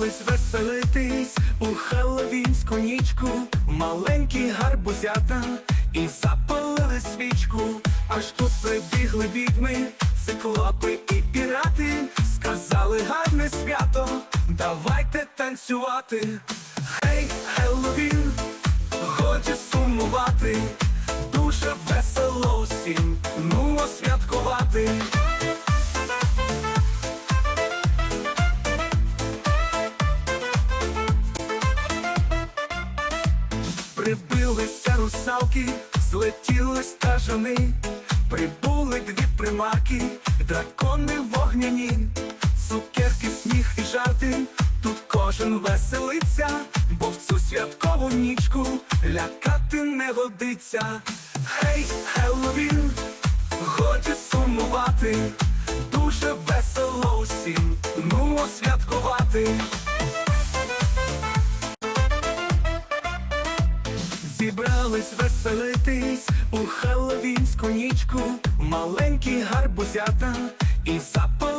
Зібрались веселитись у хеллоуінську нічку, маленькі гарбузята і запалили свічку. Аж тут прибігли відьми, циклопи і пірати, сказали гарне свято, давайте танцювати. Хей, Хеллоуін, годі сумувати, дуже весело усім, ну святкувати. Прибилися русалки, злетіли стажани, прибули дві примаки, дракони вогняні, цукерки, сміх і жарти. Тут кожен веселиться, бо в цю святкову нічку лякати не годиться. Хей, Хеллоуін, годі сумувати, дуже весело усім, ну святкувати. Зібрались веселитись у хеллоуінську нічку, маленькі гарбузята і запалили